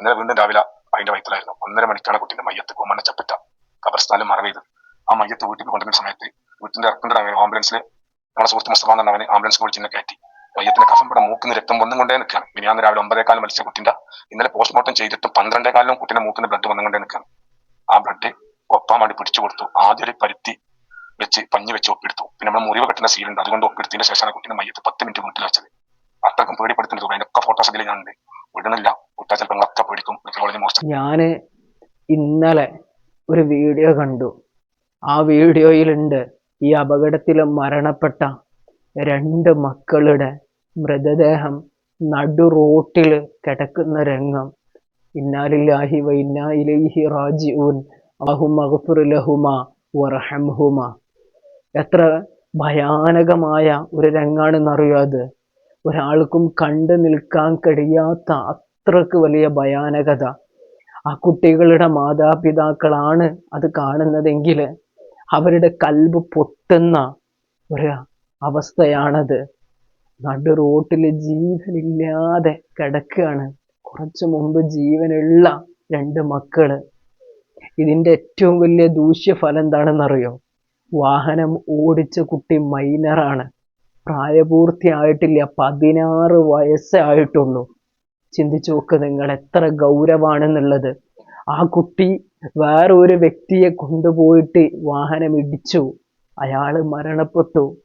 ഇന്നലെ വീണ്ടും രാവിലെ അതിന്റെ വയറ്റിലായിരുന്നു ഒന്നര മണിക്കാണ് കുട്ടിന്റെ മയ്യത്ത് കുമ്മണ്ണ ചപ്പറ്റ ഖബർസ്ഥാനിൽ മറവ് ആ മയ്യത്ത് വീട്ടിൽ കൊണ്ടുവരുന്ന സമയത്ത് വീട്ടിന്റെ ഇറക്കുണ്ടാകും ആംബുലൻസിൽ നമ്മുടെ സുഹൃത്ത് മുസ്തഫ എന്ന് അവനെ ആംബുലൻസ് ഇന്നെ കയറ്റി. മയ്യത്തിന്റെ കഫം ഇവിടെ മൂക്കിന് രക്തം വന്നും കൊണ്ടേ നിൽക്കുകയാണ്. മിനിയാന്ന് രാവിലെ ഒമ്പതേക്കാലം മരിച്ച കുട്ടിന്റെ ഇന്നലെ പോസ്റ്റ്മോർട്ടം ചെയ്തിട്ട് കാലം കുട്ടിന്റെ മൂക്കിന് ബ്ലഡ് വന്നും കൊണ്ടേ നിൽക്കുകയാണ്. ആ ബ്ലഡ് ഒപ്പാൻ വേണ്ടി പിടിച്ചു കൊടുത്തു. ആദ്യം ഒരു പരുത്തി വെച്ച് പഞ്ഞു വെച്ച് ഒപ്പിയെടുത്തു. പിന്നെ നമ്മൾ മുറിവ് കെട്ടുന്ന സീലുണ്ട് അതുകൊണ്ട് ഒപ്പിടുത്തിന്റെ ശേഷമാണ് കുട്ടിന്റെ മയ്യത്ത് പത്ത് മിനിറ്റ് വീട്ടിൽ വെച്ചത്. അത്രക്കും പേടിപ്പെടുത്തുന്നത്. അതിനൊക്കെ ഫോട്ടോസ് അതിൽ ഞാനുണ്ട്. വിടുന്നില്ല. മെട്രോളജി ഞാൻ ഇന്നലെ ഒരു വീഡിയോ കണ്ടു. ആ വീഡിയോയിലുണ്ട് ഈ അപകടത്തിൽ മരണപ്പെട്ട രണ്ട് മക്കളുടെ മൃതദേഹം നടു റോട്ടിൽ കിടക്കുന്ന രംഗം. ഇന്നാലില്ലാഹി വൈനാലി റാജിഊൻ. എത്ര ഭയാനകമായ ഒരു രംഗാണെന്നറിയോ അത്? ഒരാൾക്കും കണ്ടു നിൽക്കാൻ കഴിയാത്ത അത്രയ്ക്ക് വലിയ ഭയാനകത. ആ കുട്ടികളുടെ മാതാപിതാക്കളാണ് അത് കാണുന്നതെങ്കിൽ അവരുടെ കൽബ് പൊട്ടുന്ന ഒരു അവസ്ഥയാണത്. നടു റോട്ടിൽ ജീവനില്ലാതെ കിടക്കുകയാണ്. കുറച്ചു മുമ്പ് ജീവനുള്ള രണ്ട് മക്കൾ. ഇതിന്റെ ഏറ്റവും വലിയ ദൂഷ്യഫലം എന്താണെന്നറിയോ? വാഹനം ഓടിച്ച കുട്ടി മൈനറാണ് പ്രായപൂർത്തിയായിട്ടില്ല പതിനാറ് വയസ്സേ ആയിട്ടുള്ളൂ ചിന്തിച്ചു നോക്ക് നിങ്ങൾ എത്ര ഗൗരവാണെന്നുള്ളത്. ആ കുട്ടി വേറൊരു വ്യക്തിയെ കൊണ്ടുപോയിട്ട് വാഹനം ഇടിച്ചു. അയാൾ മരണപ്പെട്ടു.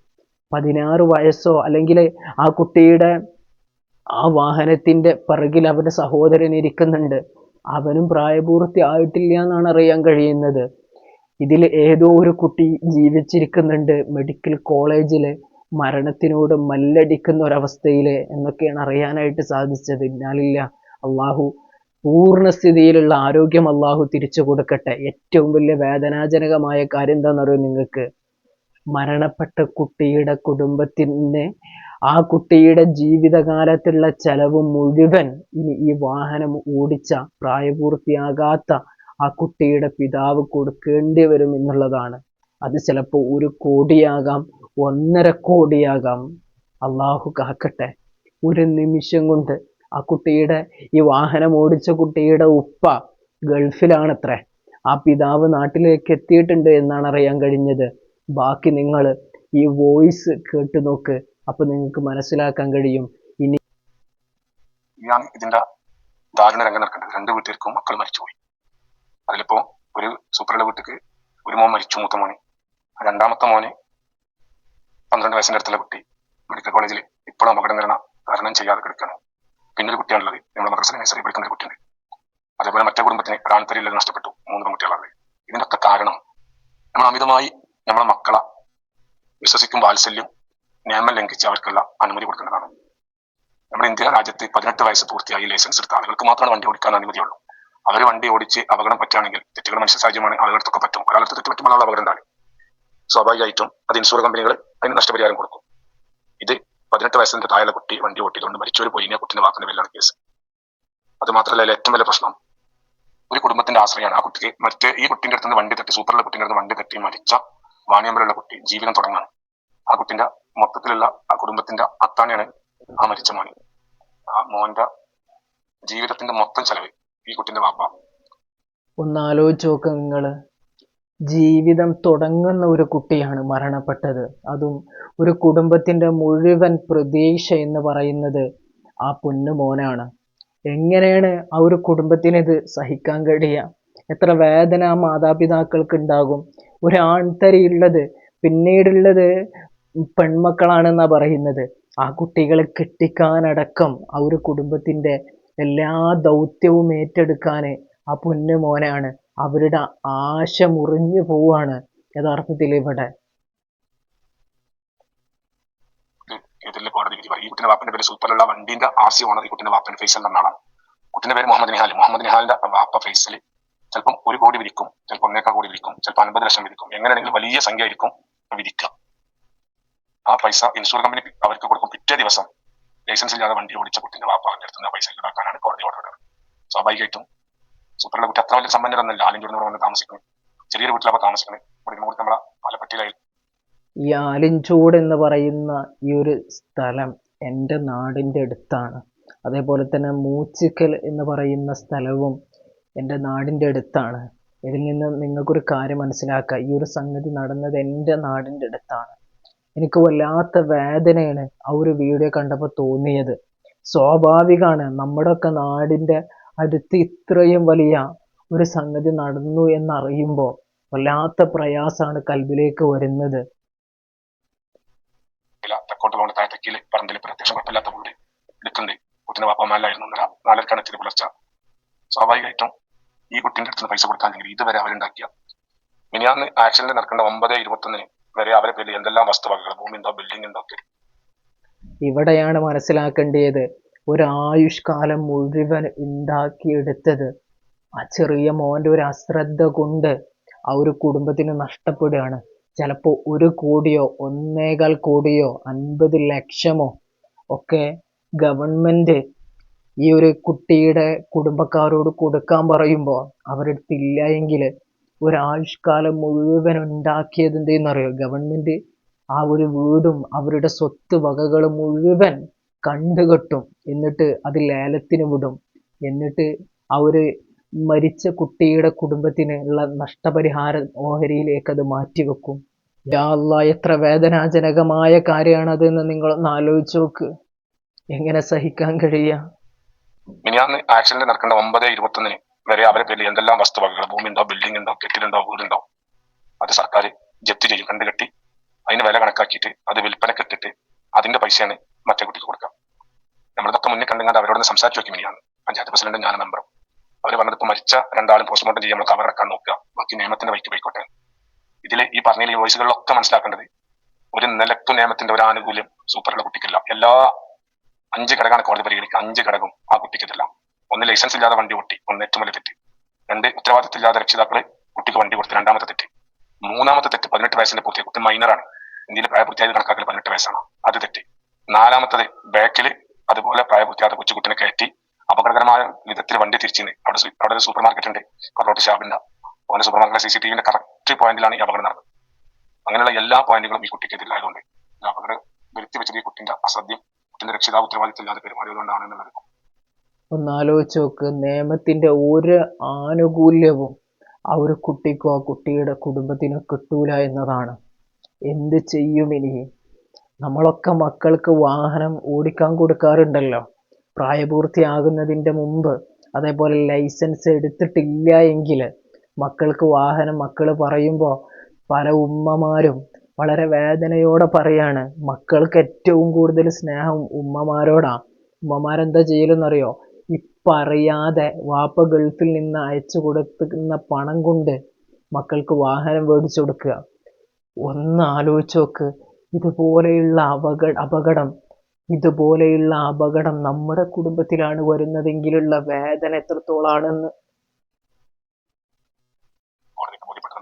പതിനാറ് വയസ്സോ അല്ലെങ്കിൽ ആ കുട്ടിയുടെ ആ വാഹനത്തിന്റെ പിറകിൽ അവന്റെ സഹോദരൻ ഇരിക്കുന്നുണ്ട്. അവനും പ്രായപൂർത്തി ആയിട്ടില്ല എന്നാണ് അറിയാൻ കഴിയുന്നത്. ഇതിൽ ഏതോ ഒരു കുട്ടി ജീവിച്ചിരിക്കുന്നുണ്ട് മെഡിക്കൽ കോളേജിൽ. മരണത്തിനോട് മല്ലടിക്കുന്ന ഒരവസ്ഥയിൽ എന്നൊക്കെയാണ് അറിയാനായിട്ട് സാധിച്ചത്. ഇന്നാലില്ല അള്ളാഹു പൂർണസ്ഥിതിയിലുള്ള ആരോഗ്യം അള്ളാഹു തിരിച്ചു കൊടുക്കട്ടെ. ഏറ്റവും വലിയ വേദനാജനകമായ കാര്യം എന്താണെന്നറിയോ നിങ്ങൾക്ക്? മരണപ്പെട്ട കുട്ടിയുടെ കുടുംബത്തിന് ആ കുട്ടിയുടെ ജീവിതകാലത്തുള്ള ചെലവ് മുഴുവൻ ഇനി ഈ വാഹനം ഓടിച്ച പ്രായപൂർത്തിയാകാത്ത ആ കുട്ടിയുടെ പിതാവ് കൊടുക്കേണ്ടി വരും എന്നുള്ളതാണ്. അത് ചിലപ്പോൾ ഒരു കോടിയാകാം ഒന്നര കോടിയാകാം. അള്ളാഹു കാക്കട്ടെ. ഒരു നിമിഷം കൊണ്ട് ആ കുട്ടിയുടെ ഈ വാഹനം ഓടിച്ച കുട്ടിയുടെ ഉപ്പ ഗൾഫിലാണത്രേ. ആ പിതാവ് നാട്ടിലേക്ക് എത്തിയിട്ടുണ്ട് എന്നാണ് അറിയാൻ കഴിഞ്ഞത്. ബാക്കി നിങ്ങൾ ഈ വോയിസ് കേട്ടു നോക്ക്. അപ്പൊ നിങ്ങൾക്ക് മനസ്സിലാക്കാൻ കഴിയും. ഇനി ഇതാണ് ഇതിന്റെ ദാരുണ രംഗം നടക്കുന്നത് രണ്ട് വീട്ടുകാർക്കും മക്കൾ മരിച്ചുപോയി. അതിലിപ്പോ ഒരു സൂപ്പറുടെ വീട്ടിക്ക് ഒരു മോൻ മരിച്ചു മൂത്ത മോനെ. രണ്ടാമത്തെ മോന് പന്ത്രണ്ട് വയസ്സിന്റെ അടുത്തുള്ള കുട്ടി മെഡിക്കൽ കോളേജിൽ ഇപ്പോഴും അപകടം നിരണ തരണം ചെയ്യാതെ കിടക്കണം പിന്നെ ഒരു കുട്ടിയാണുള്ളത്. നമ്മുടെ മദ്രസ നഴ്സറി പഠിക്കുന്ന ഒരു കുട്ടിയുണ്ട്. അതേപോലെ മറ്റേ കുടുംബത്തിന് റാൺതരിയില്ലത് നഷ്ടപ്പെട്ടു മൂന്ന് പെൺകുട്ടികളുള്ളത് ഇതിനൊക്കെ കാരണം നമ്മൾ അമിതമായി നമ്മളെ മക്കളെ വിശ്വസിക്കും വാത്സല്യം നിയമം ലംഘിച്ച് അവർക്കുള്ള അനുമതി കൊടുക്കേണ്ടതാണ്. നമ്മുടെ ഇന്ത്യ രാജ്യത്ത് പതിനെട്ട് വയസ്സ് പൂർത്തിയായി ലൈസൻസ് എടുത്ത ആളുകൾക്ക് മാത്രമാണ് വണ്ടി ഓടിക്കാൻ അനുമതിയുള്ളൂ. അവർ വണ്ടി ഓടിച്ച് അപകടം പറ്റുകയാണെങ്കിൽ തെറ്റുകൾ മനുഷ്യ സാഹചര്യമാണ് ആളുകൾക്കൊക്കെ പറ്റും. ഒരാളെടുത്ത് തെറ്റ് പറ്റുമ്പോൾ അപകടം ഉണ്ടാകും സ്വാഭാവികമായിട്ടും അത് ഇൻഷുർ കമ്പനികൾ അതിന് നഷ്ടപരിഹാരം കൊടുക്കും. ഇത് പതിനെട്ട് വയസ്സിന്റെ താഴെ കുട്ടി വണ്ടി ഓട്ടിയതുകൊണ്ട് മരിച്ചൊരു പോയിനെ കുട്ടിന്റെ വാക്കിന്റെ പേരിലാണ് കേസ് അത് മാത്രമല്ല ഏറ്റവും വലിയ പ്രശ്നം. ഒരു കുടുംബത്തിന്റെ ആശ്രയമാണ് ആ കുട്ടിക്ക് മറ്റേ ഈ കുട്ടിന്റെ അടുത്ത് വണ്ടി തട്ടി സൂപ്പറിലെ കുട്ടിന്റെ അടുത്ത് വണ്ടി തട്ടി മരിച്ച വാണിയമ്പലുള്ള കുട്ടി ജീവിതം തുടങ്ങാണ്. ആ കുട്ടിന്റെ മൊത്തത്തിലുള്ള ആ കുടുംബത്തിന്റെ അത്താണിയാണ് ആ മരിച്ച മോൻ ആ മോന്റെ ജീവിതത്തിന്റെ മൊത്തം ചെലവ് ഈ കുട്ടിന്റെ വാപ്പ. ഒന്ന് ആലോചിച്ച് നോക്ക് നിങ്ങൾ ജീവിതം തുടങ്ങുന്ന ഒരു കുട്ടിയാണ് മരണപ്പെട്ടത്. അതും ഒരു കുടുംബത്തിന്റെ മുഴുവൻ പ്രതീക്ഷ എന്ന് പറയുന്നത് ആ പൊന്നു മോനാണ്. എങ്ങനെയാണ് ആ ഒരു കുടുംബത്തിന് ഇത് സഹിക്കാൻ കഴിയുക? എത്ര വേദന ആ മാതാപിതാക്കൾക്ക് ഉണ്ടാകും? ഒരു ആൺതരിയുള്ളത് പിന്നീടുള്ളത് പെൺമക്കളാണെന്നാണ് പറയുന്നത്. ആ കുട്ടികളെ കെട്ടിക്കാനടക്കം ആ ഒരു കുടുംബത്തിന്റെ എല്ലാ ദൗത്യവും ഏറ്റെടുക്കാൻ ആ പൊന്നു മോനാണ്. അവരുടെ ആശ മുറിഞ്ഞു പോവാണ് യഥാർത്ഥത്തിൽ ഇവിടെ. ഇതിൽ കോടതി വിധി പറയും ഈ കുട്ടിന്റെ വാപ്പന്റെ പേര് സൂപ്പറുള്ള വണ്ടിന്റെ കുട്ടിന്റെ ഫൈസൽ എന്നാണ് കുട്ടിന്റെ പേര് മുഹമ്മദ് നിഹാൽ. മുഹമ്മദ് നിഹാലിന്റെ വാപ്പ ഫൈസൽ ചിലപ്പം ഒരു കോടി വിധിക്കും ചിലപ്പോൾ ഒന്നേക്കാൾ കോടി വിധിക്കും ചിലപ്പോൾ അൻപത് ലക്ഷം വിധിക്കും എങ്ങനെയാണെങ്കിലും വലിയ സംഖ്യ ആയിരിക്കും വിധിക്കുക ആ പൈസ ഇൻഷുർ കമ്പനി അവർക്ക് കൊടുക്കും. പിറ്റേ ദിവസം ലൈസൻസ് ഇല്ലാതെ വണ്ടി ഓടിച്ച കുട്ടിന്റെ വാപ്പ അവന്റെ അടുത്ത് പൈസ ഈടാക്കാനാണ് കോടതി ഓർഡർ സ്വാഭാവികമായിട്ടും സൂപ്പറുള്ള വീട്ടിൽ അത്ര വലിയ സമ്പന്നരൊന്നല്ല ആലിഞ്ചൂർ വന്ന് താമസിക്കുന്നത് ചെറിയൊരു വീട്ടിലാണ് താമസിക്കുന്നത് ഇവിടെ കൂടി നമ്മളെ പാലപ്പെട്ടിയിലായി. ഈ ആലിഞ്ചൂട് എന്ന് പറയുന്ന ഈ ഒരു സ്ഥലം എന്റെ നാടിന്റെ അടുത്താണ്. അതേപോലെ തന്നെ മൂച്ചിക്കൽ എന്ന് പറയുന്ന സ്ഥലവും എന്റെ നാടിന്റെ അടുത്താണ്. ഇതിൽ നിന്ന് നിങ്ങൾക്കൊരു കാര്യം മനസ്സിലാക്കുക ഈ ഒരു സംഗതി നടന്നത് എന്റെ നാടിന്റെ അടുത്താണ്. എനിക്ക് വല്ലാത്ത വേദനയാണ് ആ ഒരു വീഡിയോ കണ്ടപ്പോൾ തോന്നിയത്. സ്വാഭാവികമാണ് നമ്മുടെയൊക്കെ നാടിന്റെ അടുത്ത് ഇത്രയും വലിയ ഒരു സംഗതി നടന്നു എന്നറിയുമ്പോൾ വല്ലാത്ത പ്രയാസമാണ് കൽബിലേക്ക് വരുന്നത്. പറമ്പിൽ എടുക്കുന്നുണ്ട് കുട്ടിന്റെ ഇന്നലെ സ്വാഭാവികമായിട്ടും ഈ കുട്ടിന്റെ അടുത്ത് പൈസ കൊടുക്കാനെങ്കിൽ ഇതുവരെ അവരുണ്ടാക്കിയ മിനിയാന്ന് ആക്സിഡന്റ് നടക്കേണ്ട ഒമ്പത് ഇരുപത്തൊന്നിന് വരെ അവരെ പേരിൽ എന്തെല്ലാം വസ്തുവകകൾ ഭൂമി ഉണ്ടോ ബിൽഡിംഗ് ഉണ്ടോ ഇവിടെയാണ് മനസ്സിലാക്കേണ്ടത് ഒരു ആയുഷ്കാലം മുഴുവൻ ഉണ്ടാക്കിയെടുത്തത് ആ ചെറിയ മോന്റെ ഒരു അശ്രദ്ധ കൊണ്ട് ആ ഒരു കുടുംബത്തിന് നഷ്ടപ്പെടുകയാണ്. ചിലപ്പോൾ ഒരു കോടിയോ ഒന്നേകാൽ കോടിയോ അൻപത് ലക്ഷമോ ഒക്കെ ഗവൺമെന്റ് ഈ ഒരു കുട്ടിയുടെ കുടുംബക്കാരോട് കൊടുക്കാൻ പറയുമ്പോൾ അവരെടുത്തില്ല എങ്കിൽ ഒരാഴ്ചക്കാലം മുഴുവൻ ഉണ്ടാക്കിയത് എന്തെന്നറിയോ ഗവൺമെന്റ് ആ ഒരു വീടും അവരുടെ സ്വത്ത് വകകളും മുഴുവൻ കണ്ടുകെട്ടും. എന്നിട്ട് അത് ലേലത്തിന് വിടും. എന്നിട്ട് ഒരു മരിച്ച കുട്ടിയുടെ കുടുംബത്തിന് ഉള്ള നഷ്ടപരിഹാര ഓഹരിയിലേക്ക് അത് മാറ്റിവെക്കും. യാ അല്ലാ എത്ര വേദനാജനകമായ കാര്യമാണ് അതെന്ന് നിങ്ങളൊന്ന് ആലോചിച്ചു നോക്ക്. എങ്ങനെ സഹിക്കാൻ കഴിയുക നടക്കേണ്ട ഒമ്പത് ഇരുപത്തൊന്നിന് വരെ അവരെ പേരിൽ എന്തെല്ലാം വസ്തുവകകൾ ഭൂമി ഉണ്ടോ ബിൽഡിംഗ് ഉണ്ടോ കെട്ടിടുണ്ടോ വീടുണ്ടോ അത് സർക്കാർ ജപ്തി ചെയ്യും കണ്ടുകെട്ടി അതിന് വില കണക്കാക്കിയിട്ട് അത് വിൽപ്പനക്കെത്തിട്ട് അതിന്റെ പൈസയാണ് മറ്റേ കുട്ടിക്ക് കൊടുക്കുക നമ്മളിതൊക്കെ മുന്നിൽ കണ്ടുകൊണ്ട് അവരോട് സംസാരിച്ചു നോക്കി മിനിയാണ് പഞ്ചായത്ത് പ്രസിഡന്റ് ഞാൻ മെമ്പറും. അവർ പറഞ്ഞത് ഇപ്പൊ മരിച്ച രണ്ടാളും പോസ്റ്റ്മോർട്ടം ചെയ്യാൻ നമ്മൾ കവറക്കാൻ നോക്കുക. ബാക്കി നിയമത്തിന്റെ വഴിക്ക് പോയിക്കോട്ടെ. ഇതിൽ ഈ പറഞ്ഞ ഈ വോയിസുകളിലൊക്കെ മനസ്സിലാക്കേണ്ടത് ഒരു നിലത്തു നിയമത്തിന്റെ ഒരു ആനുകൂല്യം സൂപ്പറുള്ള കുട്ടിക്കില്ല. എല്ലാ അഞ്ച് ഘടകമാണ് കോടതി പരിഗണിക്കുക. അഞ്ച് ഘടകം ആ കുട്ടിക്കില്ല ഒന്ന് ലൈസൻസ് ഇല്ലാതെ വണ്ടി ഓട്ടി ഒന്ന് ഏറ്റവും വലിയ തെറ്റ്. രണ്ട് ഉത്തരവാദിത്തമില്ലാതെ രക്ഷിതാക്കൾ കുട്ടിക്ക് വണ്ടി കൊടുത്ത് രണ്ടാമത്തെ തെറ്റ്. മൂന്നാമത്തെ തെറ്റ് പതിനെട്ട് വയസ്സിന്റെ പൂർത്തിയായി കുട്ടി മൈനറാണ് ഇന്ത്യയിൽ പ്രായപൂർത്തിയായത് കണക്കാക്കൽ പതിനെട്ട് വയസ്സാണ്. അത് തെറ്റ്. നാലാമത്തത് ബാക്കിൽ അതുപോലെ പ്രായപൂർത്തിയാത്ത കൊച്ചുകുട്ടിനെ കയറ്റി അപകടകരമായ വിധത്തിൽ വണ്ടി തിരിച്ചിന്. അവിടെ അവിടെ ഒരു സൂപ്പർ മാർക്കറ്റ് ഉണ്ട് കറോട്ട് ഷാപ്പിന്റെ ഓന്റെ super market C C T വിന്റെ കറക്റ്റ് പോയിന്റിലാണ് ഈ അപകടം നടന്നത്. അങ്ങനെയുള്ള എല്ലാ പോയിന്റുകളും ഈ കുട്ടിക്ക് എതിരായതുകൊണ്ട്. അപകടം വരുത്തി വെച്ചത് ഈ കുട്ടിന്റെ അസദ്യം കുട്ടിന്റെ രക്ഷിതാവ് ഉത്തരവാദിത്തമില്ലാതെ പെരുമാറിയതുകൊണ്ടാണ് എന്നുള്ളത്. ഒന്ന് ആലോചിച്ച് നോക്ക്. നിയമത്തിന്റെ ഒരു ആനുകൂല്യവും ആ ഒരു കുട്ടിക്കോ ആ കുട്ടിയുടെ കുടുംബത്തിനോ കിട്ടൂല എന്നതാണ്. എന്ത് ചെയ്യും ഇനി? നമ്മളൊക്കെ മക്കൾക്ക് വാഹനം ഓടിക്കാൻ കൊടുക്കാറുണ്ടല്ലോ. പ്രായപൂർത്തിയാകുന്നതിന്റെ മുമ്പ് അതേപോലെ ലൈസൻസ് എടുത്തിട്ടില്ല എങ്കിൽ മക്കൾക്ക് വാഹനം മക്കൾ പറയുമ്പോൾ പല ഉമ്മമാരും വളരെ വേദനയോടെ പറയാണ് മക്കൾക്ക് ഏറ്റവും കൂടുതൽ സ്നേഹം ഉമ്മമാരോടാണ് ഉമ്മമാരെന്താ ചെയ്യലെന്നറിയോ? ഇപ്പറിയാതെ വാപ്പ ഗൾഫിൽ നിന്ന് അയച്ചു കൊടുക്കുന്ന പണം കൊണ്ട് മക്കൾക്ക് വാഹനം മേടിച്ചു കൊടുക്കുക. ഒന്ന് ആലോചിച്ച് നോക്ക്. ഇതുപോലെയുള്ള അപകട അപകടം ഇതുപോലെയുള്ള അപകടം നമ്മുടെ കുടുംബത്തിലാണ് വരുന്നതെങ്കിലുള്ള വേദന എത്രത്തോളാണെന്ന്.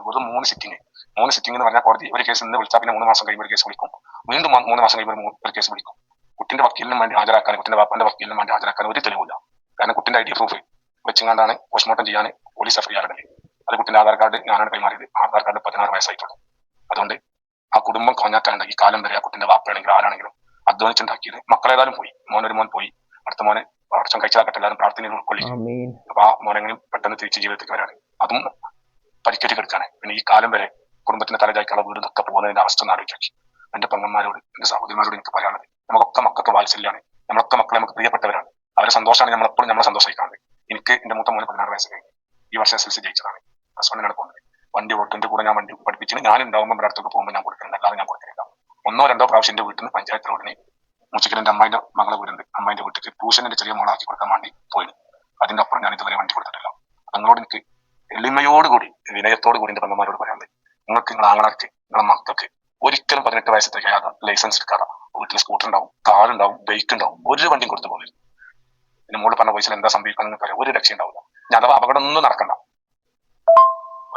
വെറും മൂന്ന് സിറ്റിംഗ് മൂന്ന് സിറ്റിംഗ് എന്ന് പറഞ്ഞാൽ കോടതി ഒരു കേസ് ഇന്ന് വിളിച്ചാൽ പിന്നെ മൂന്ന് മാസം കഴിയുമ്പോൾ ഒരു കേസ് വിളിക്കും. വീണ്ടും മൂന്ന് മാസം കഴിയുമ്പോൾ ഒരു കേസ് വിളിക്കും. കുട്ടിന്റെ വക്കീലിനും വേണ്ടി ഹാജരാക്കാൻ കുട്ടിന്റെ വാപ്പന്റെ വക്കീലിനും വേണ്ടി ഹാജരാക്കാൻ ഒരു തെളിവില്ല കാരണം കുട്ടിന്റെ ഐ ഡി പ്രൂഫ് വെച്ചിങ്ങാണ്ടാണ് പോസ്റ്റ്മോർട്ടം ചെയ്യാൻ പോലീസ് എഫ്ഐആർ ഇടൽ. അത് കുട്ടിന്റെ ആധാർ കാർഡ് ഞാനാണ് കൈമാറിയത്. ആധാർ കാർഡ് പതിനാറ് വയസ്സായിട്ടുള്ളൂ. അതുകൊണ്ട് ആ കുടുംബം കൊഞ്ഞാറ്റാണ്ട് ഈ കാലം വരെ ആ കുട്ടിന്റെ വാപ്പയാണെങ്കിലും ആരാണെങ്കിലും അധ്വാനിച്ചുണ്ടാക്കിയത്. മക്കളേതായാലും പോയി. മോനൊരു മോൻ പോയി. അടുത്ത മോനെ അടച്ചം കഴിച്ചാക്കട്ടെ എല്ലാവരും പ്രാർത്ഥനയിൽ അപ്പൊ ആ മോനെങ്കിലും പെട്ടെന്ന് തിരിച്ച് ജീവിതത്തിലേക്ക് വരാണ്. അതും പരിക്കേറ്റ് കിടക്കാണ്. പിന്നെ ഈ കാലം വരെ കുടുംബത്തിന്റെ തലചായ്ക്കുള്ള വീട് ഇതൊക്കെ പോകുന്നതിന്റെ അവസ്ഥ ആലോചിച്ചു എന്റെ പെങ്ങന്മാരോട് എന്റെ സഹോദരിമാരോട് എനിക്ക് പറയാനുള്ളത് നമുക്കൊക്കെ മക്കൾക്ക് വാത്സല്യമാണ് നമ്മളൊക്കെ മക്കളെ നമുക്ക് പ്രിയപ്പെട്ടവരാണ്. അവരെ സന്തോഷമാണ് നമ്മളെപ്പോഴും നമ്മളെ സന്തോഷമായി കാണുന്നത്. എനിക്ക് എന്റെ മൂത്ത മോനെ പതിനാറ് വയസ്സ് കഴിഞ്ഞു ഈ വർഷം എസ് എൽ സി ജയിച്ചതാണ്. ഹസ്ബൻഡിനാണ് പോകുന്നത്. വണ്ടി ഓട്ടിന്റെ കൂടെ ഞാൻ വണ്ടി പഠിപ്പിച്ചിട്ട് ഞാൻ ഉണ്ടാവുമ്പോൾ അടുത്തൊക്കെ പോകുമ്പോൾ ഞാൻ കൊടുക്കുന്നില്ല ഒന്നോ രണ്ടോ പ്രാവശ്യം എന്റെ വീട്ടിൽ നിന്ന് പഞ്ചായത്ത് റോഡിന് മുച്ചക്കിടന്റെ അമ്മായിന്റെ മകളെ വീടുണ്ട്. അമ്മായിന്റെ വീട്ടിൽ ട്യൂഷന്റെ ചെറിയ മോളാക്കി കൊടുക്കാൻ വേണ്ടി പോയി. അതിന്റെ അപ്പുറം ഞാൻ ഇതുവരെ വണ്ടി കൊടുത്തിട്ടില്ല. നിങ്ങളോട് എനിക്ക് എളിമയോടുകൂടി വിനയത്തോടു കൂടി എന്റെ പെങ്ങന്മാരോട് പറ്റും. നിങ്ങൾക്ക് നിങ്ങളെ ആങ്ങളാർക്ക് നിങ്ങളെ മക്കൾക്ക് ഒരിക്കലും പതിനെട്ട് വയസ്സ് തികയാതെ ലൈസൻസ് എടുക്കാതെ വീട്ടിൽ സ്കൂട്ടർ ഉണ്ടാവും കാർ ഉണ്ടാവും ബൈക്ക് ഉണ്ടാവും ഒരു വണ്ടിയും കൊടുത്തു പോകരുത് പിന്നെ മോൾ പറഞ്ഞ വയസ്സിൽ എന്താ സംഭവിക്കാന്ന് പറയാം ഒരു രക്ഷ ഉണ്ടാവില്ല. ഞാൻ അഥവാ അപകടം ഒന്നും നടക്കണ്ട.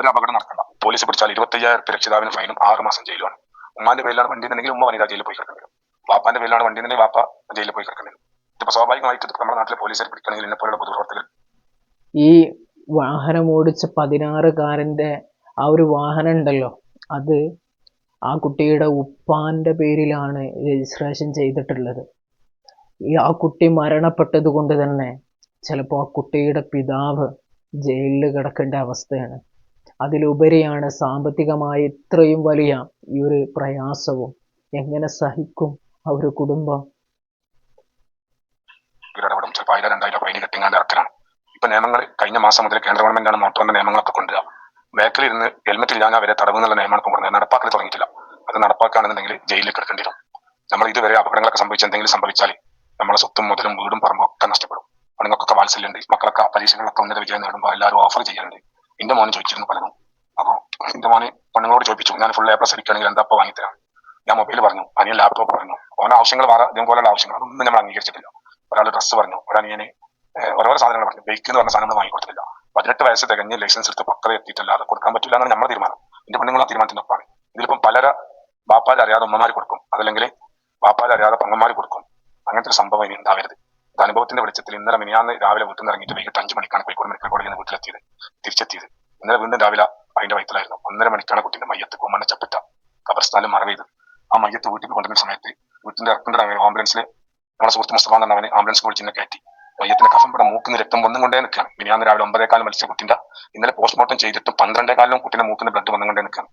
ഒരു അപകടം നടക്കണ്ട. പോലീസ് പിടിച്ചാൽ ഇരുപത്തയ്യായിരം രൂപ രക്ഷിതാവിന് ഫൈനും ആറ് മാസം ജയിലുമാണ്. ഉമ്മാന്റെ പേരിലാണ് വണ്ടി എന്നുണ്ടെങ്കിൽ ഉമ്മ വനിതാ ജയിലിൽ പോയി കിടക്കേണ്ടി വരും വാപ്പാന്റെ പേരിലാണ് വണ്ടി എന്നുണ്ടെങ്കിൽ വാപ്പ ജയിലിൽ പോയി കിടക്കേണ്ടി വരും ഇതിപ്പോ സ്വാഭാവികമായിട്ട് നമ്മുടെ നാട്ടിലെ പോലീസിൽ പിടിക്കണമെങ്കിൽ എന്നെ പോലുള്ള പൊതുപ്രവർത്തകർ ഈ വാഹനം ഓടിച്ച പതിനാറുകാരന്റെ ആ ഒരു വാഹനം ഉണ്ടല്ലോ അത് ആ കുട്ടിയുടെ ഉപ്പാന്റെ പേരിലാണ് രജിസ്ട്രേഷൻ ചെയ്തിട്ടുള്ളത്. ഈ ആ കുട്ടി മരണപ്പെട്ടത് കൊണ്ട് തന്നെ ചിലപ്പോൾ ആ കുട്ടിയുടെ പിതാവ് ജയിലിൽ കിടക്കേണ്ട അവസ്ഥയാണ്. അതിലുപരിയാണ് സാമ്പത്തികമായി ഇത്രയും വലിയ ഈ ഒരു പ്രയാസവും. എങ്ങനെ സഹിക്കും ആ ഒരു കുടുംബം? ഇപ്പൊ നിയമങ്ങൾ കഴിഞ്ഞ മാസം മുതൽ കേന്ദ്ര ഗവൺമെന്റാണ് മോട്ടോറിന്റെ നിയമങ്ങളൊക്കെ കൊണ്ടുവരിക. ബാക്കിൽ ഇരുന്ന് ഹെൽമെറ്റ് ഇല്ലാതെ വരെ തടവ് എന്നുള്ള നിയമമാണ് കൊണ്ടുവരുന്നത്. നടപ്പാക്കൽ തുടങ്ങിയിട്ടില്ല. അത് നടപ്പാക്കുകയാണെന്നുണ്ടെങ്കിൽ ജയിലിൽ കിടക്കേണ്ടി വരും. നമ്മൾ ഇതുവരെ അപകടങ്ങളൊക്കെ സംഭവിച്ച എന്തെങ്കിലും സംഭവിച്ചാൽ നമ്മളെ സ്വത്തും മുതലും വീടും പറമ്പും ഒക്കെ നഷ്ടപ്പെടും. പെണ്ണുങ്ങൾക്കൊക്കെ വാത്സല്യമുണ്ട്. മക്കളൊക്കെ പരീക്ഷകളൊക്കെ ഉന്നത വിജയം നേടുമ്പോൾ എല്ലാവരും ഓഫർ ചെയ്യാറുണ്ട്. എന്റെ മോനും ചോദിച്ചിരുന്നു പലതും അപ്പോൾ എന്റെ മോന് പെണ്ണുങ്ങളോട് ചോദിച്ചു ഞാൻ ഫുൾ എ പ്ലസ് എടുക്കുകയാണെങ്കിൽ എന്താ ഇപ്പോൾ വാങ്ങിത്തരാം? ഞാൻ മൊബൈൽ പറഞ്ഞു അനിയൻ ലാപ്ടോപ്പ് പറഞ്ഞു. ഓരോ ആവശ്യങ്ങൾ വേറെ ഇതുപോലുള്ള ആവശ്യങ്ങൾ അതൊന്നും നമ്മൾ അംഗീകരിച്ചിട്ടില്ല. ഒരാൾ ഡ്രസ്സ് പറഞ്ഞു ഒരനിയന് ഓരോരോ ഓരോ സാധനങ്ങൾ പറഞ്ഞു. ബൈക്ക് എന്ന് പറഞ്ഞ സാധനങ്ങൾ വാങ്ങിക്കൊടുത്തില്ല. പതിനെട്ട് വയസ്സ് തികഞ്ഞ് ലൈസൻസ് എടുത്ത് പക്കത എത്തിയിട്ടില്ല അത് കൊടുക്കാൻ പറ്റില്ല എന്നാണ് നമ്മുടെ തീരുമാനം. എന്റെ പെണ്ണുങ്ങളാ തീരുമാനത്തിന്റെ ഒപ്പാണ്. ഇതിലിപ്പം പലര ബാപ്പാൽ അറിയാതെ ഉമ്മമാർ കൊടുക്കും. അതല്ലെങ്കിൽ ബാപ്പാൽ അറിയാതെ പങ്ങന്മാർ കൊടുക്കും. അങ്ങനത്തെ ഒരു സംഭവം ഇനി ഉണ്ടാവരുത്. അത് അനുഭവത്തിന്റെ വെളിച്ചത്തിൽ ഇന്നലെ മിനിയാന്ന് രാവിലെ വീട്ടിൽ നിന്ന് ഇറങ്ങിയിട്ട് വൈകിട്ട് അഞ്ച് മണിക്കാണ് കോഴിക്കോട് മെഡിക്കൽ കോളേജിൽ നിന്ന് വീട്ടിലെത്തിയത്. തിരിച്ചെത്തിയത്. ഇന്നലെ വീണ്ടും രാവിലെ അതിന്റെ വയറ്റിലായിരുന്നു. ഒന്നര മണിക്കാണ് കുട്ടിന്റെ മയ്യത്ത് കുമ്മണ്ണ ചപ്പറ്റ കബർസ്ഥാനിൽ മറവ് ആ മയ്യത്ത് വീട്ടിൽ കൊണ്ടുവരുന്ന സമയത്ത് വീട്ടിന്റെ അർപ്പിന്റെ ആംബുലൻസിൽ നമ്മളെ സുഹൃത്ത് മുസ്തഫ അവനെ ആംബുലൻസ് വിളിച്ചിനെ കയറ്റി. മയ്യത്തിന്റെ കഫം ഇവിടെ മൂക്കുന്ന രക്തം വന്നും കൊണ്ടേ നിൽക്കുകയാണ്. മിനിയാന്ന് രാവിലെ ഒമ്പതേക്കാലം മരിച്ച കുട്ടിന്റെ ഇന്നലെ പോസ്റ്റ്മോർട്ടം ചെയ്തിട്ട് പന്ത്രണ്ടേ കാലം കുട്ടിന്റെ മൂക്കുന്ന ബ്ലഡ് വന്നും കൊണ്ടേ നിൽക്കുകയാണ്.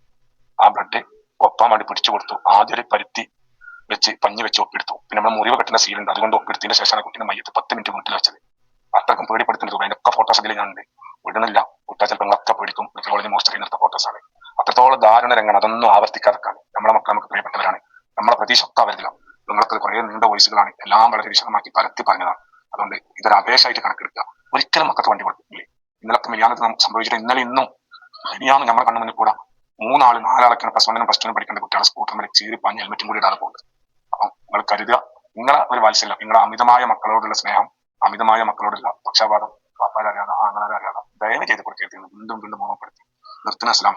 ആ ബ്ലഡ് ഒപ്പാൻ വേണ്ടി പിടിച്ചു കൊടുത്തു. ആദ്യം ഒരു പരുത്തി വെച്ച് പഞ്ഞി വെച്ച് ഒപ്പിടുത്തു പിന്നെ നമ്മൾ മുറിവ് കെട്ടുന്ന സീലുണ്ട് അതുകൊണ്ട് ഒപ്പിടുത്തിന്റെ ശേഷമാണ് കുട്ടിന്റെ മയ്യത്ത് പത്ത് മിനിറ്റ് വീട്ടിൽ വെച്ചത്. അത്രക്കും പേടിപ്പെടുത്തുന്നത് അതിനൊക്കെ ഫോട്ടോസ് ഇതിൽ ഞാനുണ്ട് വിടുന്നില്ല. ചിലപ്പോൾ പേടിക്കും കോളേജ് മോസ്റ്ററി ഫോട്ടോസ് ആണ്. അത്രത്തോളം ദാരുണ രംഗമാണ് അതൊന്നും ആവർത്തിക്കാതെക്കാണ് നമ്മളെ മക്കൾ നമുക്ക് പ്രിയപ്പെട്ടവരാണ്. നമ്മളെ പ്രതീക്ഷ ഒക്കെ അവരില്ല നിങ്ങൾക്ക് കുറെ നീണ്ട വോയിസുകളാണ്. എല്ലാം വളരെ വിശദമാക്കി പരത്തി പറഞ്ഞതാണ്. അതുകൊണ്ട് ഇതൊരു അപേക്ഷയായിട്ട് കണക്കെടുക്കുക. ഒരിക്കലും മക്കൾക്ക് വണ്ടി കൊടുക്കില്ലേ? ഇന്നലൊക്കെ മിനിയാനത്ത് സംഭവിച്ചിട്ട് ഇന്നലെ ഇന്നും മിനിയാന്ന് നമ്മളെ കണ്ണു മുന്നിൽ കൂടെ. മൂന്നാൾ നാലാളൊക്കെയാണ് പ്ലസ് വണ്ണിനും പ്ലസ് ടുനും പഠിക്കേണ്ട കുട്ടികളെ സ്കൂട്ടർ മേലെ ചീറി പാഞ്ഞ് ഹെൽമെറ്റും കൂടി ഇടാതെ പോകുന്നത്. അപ്പം നിങ്ങൾ കരുതുക. നിങ്ങളെ ഒരു വാത്സല്യം. നിങ്ങളെ അമിതമായ മക്കളോടുള്ള സ്നേഹം അമിതമായ മക്കളോടുള്ള പക്ഷാപാതം പാപ്പാരറിയാതെ ആങ്ങളാരറിയാതെ ദയവ് ചെയ്ത് കൊടുക്കരുത് വീണ്ടും വീണ്ടും ഓർമ്മപ്പെടുത്തി. നിർത്തുന്ന അസ്ലാം